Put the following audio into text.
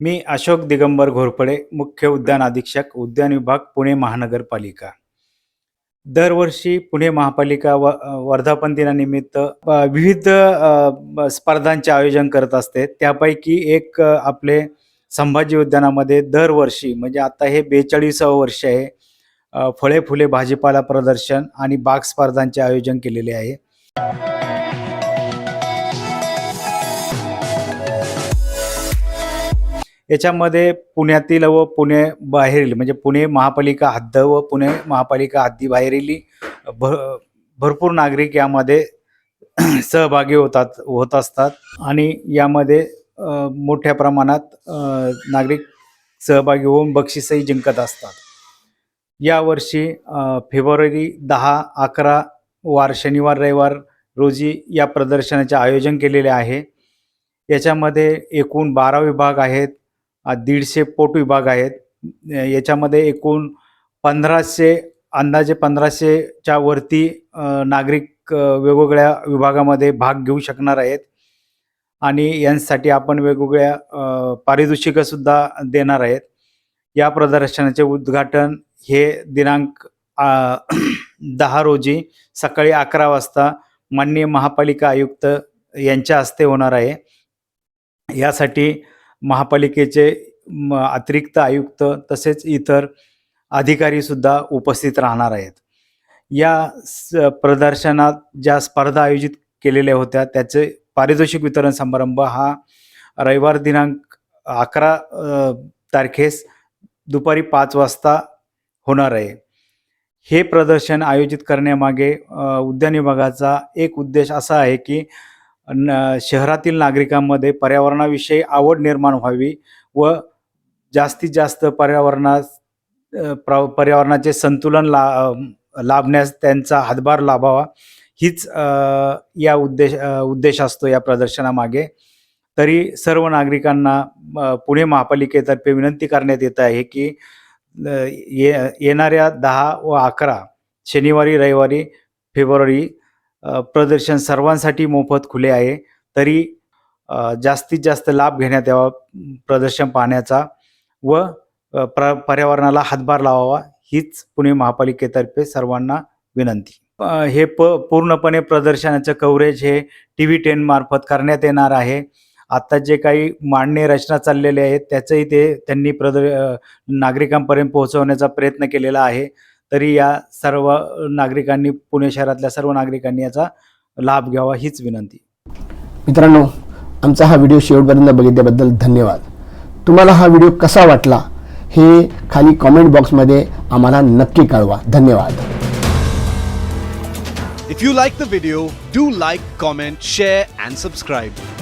मी अशोक दिगंबर घोरपडे मुख्य उद्यान अधीक्षक उद्यान विभाग पुणे महानगरपालिका. दरवर्षी पुणे महापालिका व वर्धापन दिनानिमित्त विविध स्पर्धांचे आयोजन करत असते. त्यापैकी एक आपले संभाजी उद्यानामध्ये दरवर्षी म्हणजे आता हे बेचाळीसावं वर्ष आहे फळे फुले भाजीपाला प्रदर्शन आणि बाग स्पर्धांचे आयोजन केलेले आहे. याच्यामध्ये पुण्यातील व पुणे बाहेरील म्हणजे पुणे महापालिका हद्द व पुणे महापालिका हद्दीबाहेरील भ भरपूर नागरिक यामध्ये सहभागी होतात होत असतात. आणि यामध्ये मोठ्या प्रमाणात नागरिक सहभागी होऊन बक्षीसही जिंकत असतात. यावर्षी फेब्रुवारी दहा अकरा वार शनिवार रविवार रोजी या प्रदर्शनाचे आयोजन केलेले आहे. याच्यामध्ये एकूण बारा विभाग आहेत. दीडशे पोट विभाग आहेत. याच्यामध्ये एकूण पंधराशे अंदाजे पंधराशेच्या वरती नागरिक वेगवेगळ्या विभागामध्ये भाग घेऊ शकणार आहेत. आणि यांसाठी आपण वेगवेगळ्या अ, पारितोषिकंसुद्धा देणार आहेत. या प्रदर्शनाचे उद्घाटन हे दिनांक दहा रोजी सकाळी अकरा वाजता माननीय महापालिका आयुक्त यांच्या हस्ते होणार आहे. यासाठी महापालिकेचे म, अतिरिक्त आयुक्त तसेच इतर अधिकारीसुद्धा उपस्थित राहणार आहेत. या स प्रदर्शनात ज्या स्पर्धा आयोजित केलेल्या होत्या त्याचे पारितोषिक वितरण समारंभ हा रविवार दिनांक अकरा तारखेस दुपारी पाच वाजता होणार आहे. हे प्रदर्शन आयोजित करण्यामागे उद्यान विभागाचा एक उद्देश असा आहे की न शहरातील नागरिकांमध्ये पर्यावरणाविषयी आवड निर्माण व्हावी व जास्तीत जास्त पर्यावरणास प्र पर्यावरणाचे संतुलन ला लाभण्यास त्यांचा हातभार लाभावा. हीच या उद्देश उद्देश असतो या प्रदर्शनामागे. तरी सर्व नागरिकांना पुणे महापालिकेतर्फे विनंती करण्यात येत आहे की ये येणाऱ्या दहा व अकरा शनिवारी रविवारी फेब्रुवारी प्रदर्शन सर्वांसाठी मोफत खुले आहे. तरी जास्तीत जास्त लाभ घेण्यात यावा प्रदर्शन पाहण्याचा व प्र पर्यावरणाला हातभार लावावा हीच पुणे महापालिकेतर्फे सर्वांना विनंती. हे प पूर्णपणे प्रदर्शनाचं कव्हरेज हे टी व्ही टेन मार्फत करण्यात येणार आहे. आत्ता जे काही मांडणे रचना चाललेले आहेत त्याचंही ते त्यांनी प्रद नागरिकांपर्यंत पोहोचवण्याचा प्रयत्न केलेला आहे. तरी या सर्व नागरिकांनी पुणे शहरातल्या सर्व नागरिकांनी याचा लाभ घ्यावा हीच विनंती. मित्रांनो आमचा हा व्हिडिओ शेवटपर्यंत बघितल्याबद्दल धन्यवाद. तुम्हाला हा व्हिडिओ कसा वाटला हे खाली कॉमेंट बॉक्समध्ये आम्हाला नक्की कळवा. धन्यवाद. If you like the video, do like, comment, share, and subscribe.